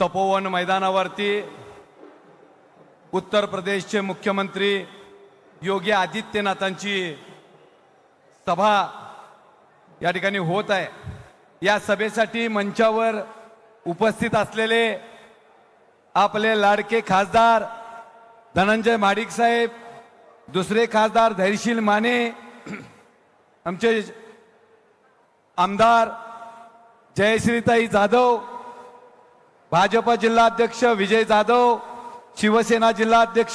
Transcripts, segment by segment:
तपोवन मैदानावरती उत्तर प्रदेशचे मुख्यमंत्री योगी आदित्यनाथांची सभा या ठिकाणी होत आहे. या सभेसाठी मंचावर उपस्थित असलेले आपले लाडके खासदार धनंजय माडिक साहेब दुसरे खासदार धैर्यशील माने आमचे आमदार जयश्रीताई जाधव भाजप जिल्हाध्यक्ष विजय जाधव शिवसेना जिल्हाध्यक्ष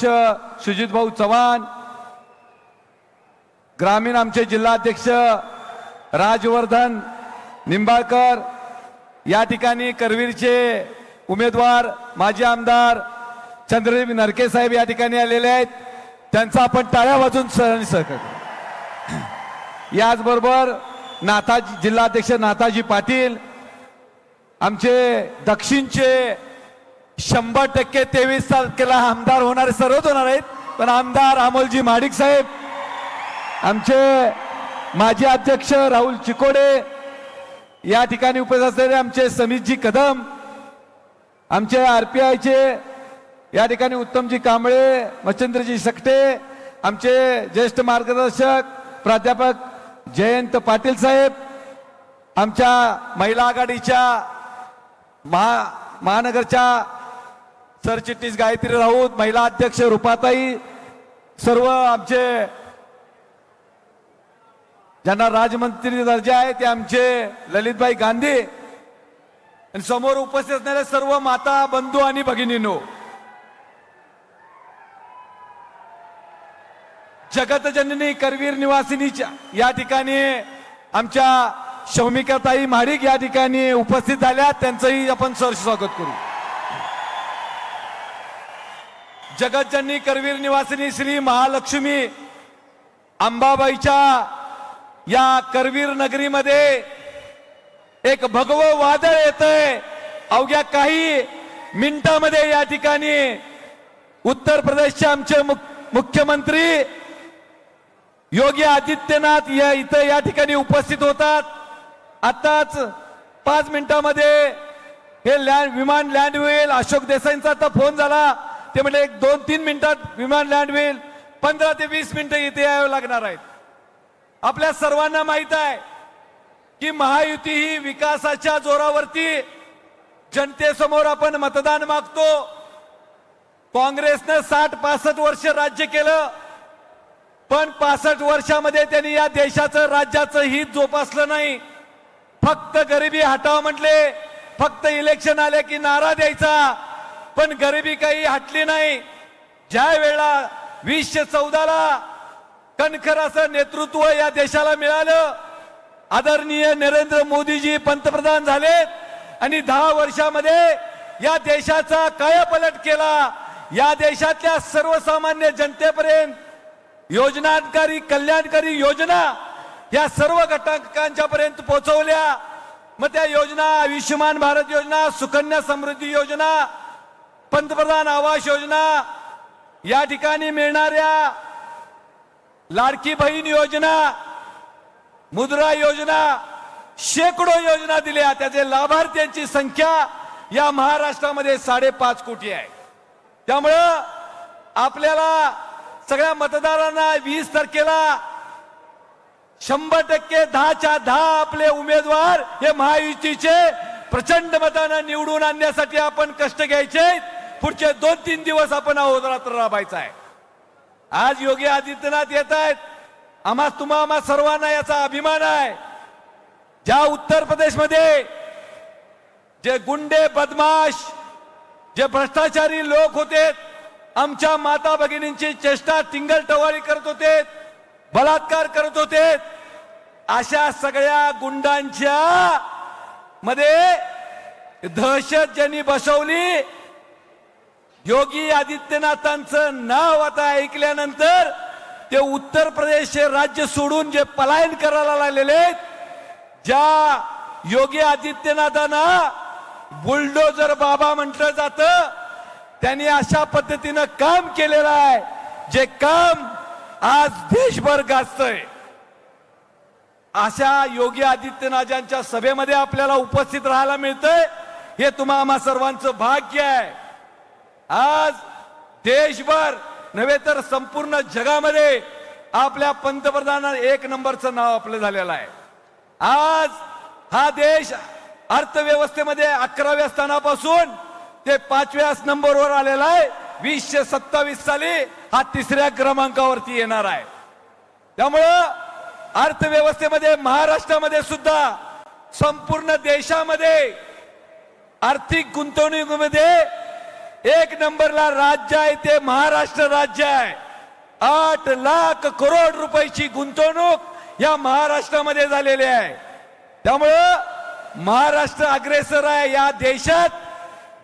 सुजितभाऊ चव्हाण ग्रामीण आमचे जिल्हाध्यक्ष राजवर्धन निंबाळकर या ठिकाणी करवीरचे उमेदवार माजी आमदार चंद्रदेव नरके साहेब या ठिकाणी आलेले आहेत. त्यांचा आपण टाळ्या वाजून सहन सहकार याचबरोबर नाथाजी जिल्हाध्यक्ष नाथाजी पाटील आमचे दक्षिणचे शंभर टक्के तेवीस तारखेला आमदार होणारे सर्वच होणार आहेत. पण आमदार अमोलजी माडिक साहेब आमचे माजी अध्यक्ष राहुल चिकोडे या ठिकाणी उपस्थित असलेले आमचे समीतजी कदम आमचे आर पी आयचे या ठिकाणी उत्तमजी कांबळे मच्छिंद्रजी सकटे आमचे ज्येष्ठ मार्गदर्शक प्राध्यापक जयंत पाटील साहेब आमच्या महिला आघाडीच्या महा महानगरच्या सरचिटणीस गायत्री राऊत महिला अध्यक्ष रुपाताई सर्व आमचे ज्यांना राजमंत्री दर्जा आहे ते आमचे ललितभाई गांधी. आणि समोर उपस्थित असणारे सर्व माता बंधू आणि भगिनीनो. जगतजननी करवीर निवासिनीच्या या ठिकाणी आमच्या शौमिकाताई मारिक या ठिकाणी उपस्थित झाल्या. त्यांचंही आपण सर स्वागत करू. जगतजननी करवीर निवासिनी श्री महालक्ष्मी अंबाबाईच्या या करवीर नगरीमध्ये एक भगव वादळ येतंय. अवघ्या काही मिनिटामध्ये या ठिकाणी उत्तर प्रदेशचे आमचे मुख- मुख्यमंत्री योगी आदित्यनाथ या इथं या ठिकाणी उपस्थित होतात. आताच पाच मिनिटामध्ये हे लँड विमान लँड होईल. अशोक देसाईंचा आता फोन झाला. ते म्हणजे एक दोन तीन मिनिटात विमान लँड होईल. पंधरा ते वीस मिनिटं इथे यावं लागणार आहेत. आपल्या सर्वांना माहीत आहे की महायुती ही विकासाच्या जोरावरती जनतेसमोर आपण मतदान मागतो. काँग्रेसनं साठ पासष्ट वर्ष राज्य केलं. पण पासष्ट वर्षामध्ये त्यांनी या देशाचं राज्याचं हित जोपासलं नाही. फक्त गरिबी हटाव म्हटले फक्त इलेक्शन आले की नारा द्यायचा. पण गरिबी काही हटली नाही. ज्या वेळेला वीसशे चौदाला कणखर असं नेतृत्व या देशाला मिळालं आदरणीय नरेंद्र मोदीजी पंतप्रधान झालेत आणि दहा वर्षामध्ये या देशाचा कायापलट केला. या देशातल्या सर्वसामान्य जनतेपर्यंत योजनाकारी कल्याणकारी योजना या सर्व घटकांच्या पर्यंत पोहोचवल्या. मग त्या योजना आयुष्यमान भारत योजना सुकन्या समृद्धी योजना पंतप्रधान आवास योजना या ठिकाणी मिळणाऱ्या लाडकी बहीण योजना मुद्रा योजना शेकडो योजना दिल्या. त्याचे लाभार्थ्यांची संख्या या महाराष्ट्रामध्ये साडेपाच कोटी आहे. त्यामुळं आपल्याला सगळ्या मतदारांना वीस तारखेला शंभर टक्के दहाच्या दहा आपले उमेदवार हे महायुतीचे प्रचंड मतानं निवडून आणण्यासाठी आपण कष्ट घ्यायचे. पुढचे दोन तीन दिवस आपण अहोरात्र राबायचा आहे. आज योगी आदित्यनाथ येत आहेत आम्हा तुम्हा आम्हा सर्वांना याचा अभिमान आहे. ज्या उत्तर प्रदेशमध्ये जे गुंडे बदमाश जे भ्रष्टाचारी लोक होते आमच्या माता भगिनींची चेष्टा टिंगल टवाळी करत होते बलात्कार करत होते अशा सगळ्या गुंडांच्या मध्ये दहशत ज्यांनी बसवली योगी आदित्यनाथांचं नाव आता ऐकल्यानंतर ते उत्तर प्रदेशचे राज्य सोडून जे पलायन करायला लागलेले आहेत, ज्या योगी आदित्यनाथांना बुलडोजर बाबा म्हटलं जातं त्यांनी अशा पद्धतीनं काम केलेलं आहे जे काम आज देशभर गाजतंय. अशा योगी आदित्यनाथांच्या सभेमध्ये आपल्याला उपस्थित राहायला मिळतंय. हे तुम्हा आम्हा सर्वांचं भाग्य आहे. आज देशभर नव्हे तर संपूर्ण जगामध्ये आपल्या पंतप्रधान एक नंबरचं नाव आपलं झालेलं आहे. आज हा देश अर्थव्यवस्थेमध्ये अकराव्या स्थानापासून ते पाचव्या नंबरवर आलेला आहे. वीसशे सत्तावीस साली हा तिसऱ्या क्रमांकावरती येणार आहे. त्यामुळं अर्थव्यवस्थेमध्ये महाराष्ट्रामध्ये सुद्धा संपूर्ण देशामध्ये आर्थिक गुंतवणुकीमध्ये एक नंबरला राज्य आहे ते महाराष्ट्र राज्य आहे. आठ लाख करोड रुपयाची गुंतवणूक या महाराष्ट्रामध्ये झालेली आहे. त्यामुळं महाराष्ट्र अग्रेसर आहे या देशात.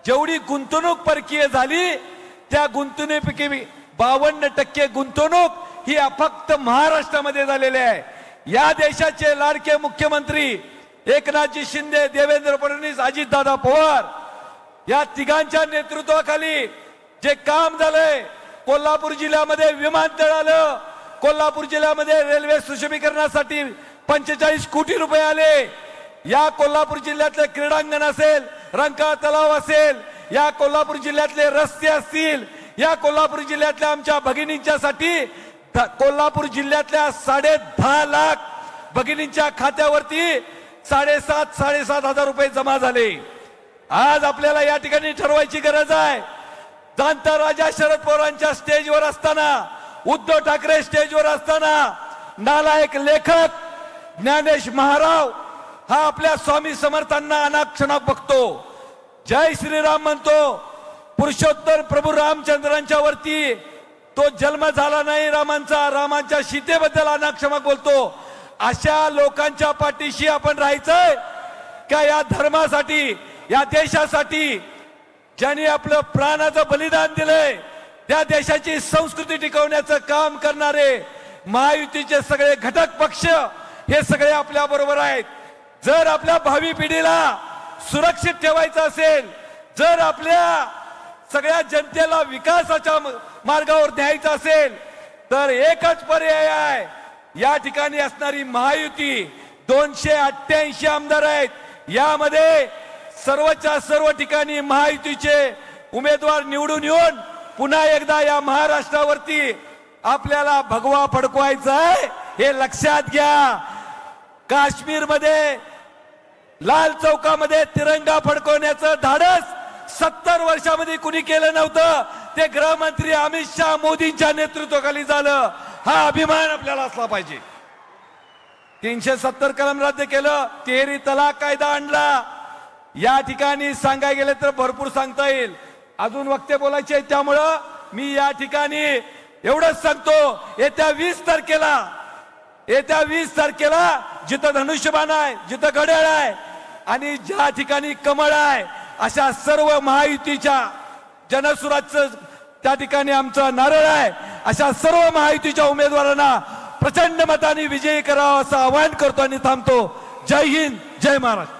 जेवढी गुंतवणूक परकीय झाली त्या गुंतवणुकीपैकी बावन्न टक्के गुंतवणूक ही फक्त महाराष्ट्रामध्ये झालेली आहे. या देशाचे लाडके मुख्यमंत्री एकनाथजी शिंदे देवेंद्र फडणवीस अजितदादा पवार या तिघांच्या नेतृत्वाखाली जे काम झालंय कोल्हापूर जिल्ह्यामध्ये विमानतळ आलं. कोल्हापूर जिल्ह्यामध्ये रेल्वे सुशोभीकरणासाठी पंचेचाळीस कोटी रुपये आले. या कोल्हापूर जिल्ह्यातले क्रीडांगण असेल रंका तलाव असेल या कोल्हापूर जिल्ह्यातले रस्ते असतील या कोल्हापूर जिल्ह्यातल्या आमच्या भगिनींच्यासाठी कोल्हापूर जिल्ह्यातल्या साडे दहा लाख भगिनींच्या खात्यावरती साडेसात साडेसात हजार रुपये जमा झाले. आज आपल्याला या ठिकाणी ठरवायची गरज आहे. जाणता राजा शरद पवारांच्या स्टेजवर असताना उद्धव ठाकरे स्टेजवर असताना नालायक लेखक ज्ञानेश महाराव हा आपल्या स्वामी समर्थांना अनाक्षणा बघतो. जय श्रीराम म्हणतो पुरुषोत्तर प्रभू रामचंद्रांच्या वरती तो जन्म झाला नाही रामांचा रामांच्या सीतेबद्दल अनाक्षमक बोलतो. अशा लोकांच्या पाठीशी आपण राहायचंय का या धर्मासाठी या देशासाठी? ज्यांनी आपलं प्राणाचं बलिदान दिलंय त्या देशाची संस्कृती टिकवण्याचं काम करणारे महायुतीचे सगळे घटक पक्ष हे सगळे आपल्या बरोबर आहेत. जर आपल्या भावी पिढीला सुरक्षित ठेवायचं असेल जर आपल्या सगळ्या जनतेला विकासाच्या मार्गावर द्यायचं असेल तर एकच पर्याय आहे. या ठिकाणी असणारी महायुती दोनशे अठ्ठ्याऐंशी आमदार आहेत. यामध्ये सर्वच्या सर्व ठिकाणी महायुतीचे उमेदवार निवडून येऊन पुन्हा एकदा या महाराष्ट्रावरती आपल्याला भगवा फडकवायचा आहे हे लक्षात घ्या. काश्मीरमध्ये लाल चौकामध्ये तिरंगा फडकवण्याचं धाडस सत्तर वर्षामध्ये कुणी केलं नव्हतं. ते गृहमंत्री अमित शहा मोदींच्या नेतृत्वाखाली झालं. हा अभिमान आपल्याला असला पाहिजे. तीनशे सत्तर कलम रद्द केलं तेरी तलाक कायदा आणला. या ठिकाणी सांगाय गेले तर भरपूर सांगता येईल. अजून वक्ते बोलायचे आहेत त्यामुळं मी या ठिकाणी एवढंच सांगतो. येत्या वीस तारखेला येत्या वीस तारखेला जिथं धनुष्यबाण आहे जिथं घड्याळ आहे आणि ज्या ठिकाणी कमळ आहे अशा सर्व महायुतीच्या जनसुराचं त्या ठिकाणी आमचा नारळ आहे. अशा सर्व महायुतीच्या उमेदवारांना प्रचंड मताने विजयी करावा असं आवाहन करतो आणि थांबतो. जय हिंद जय महाराष्ट्र.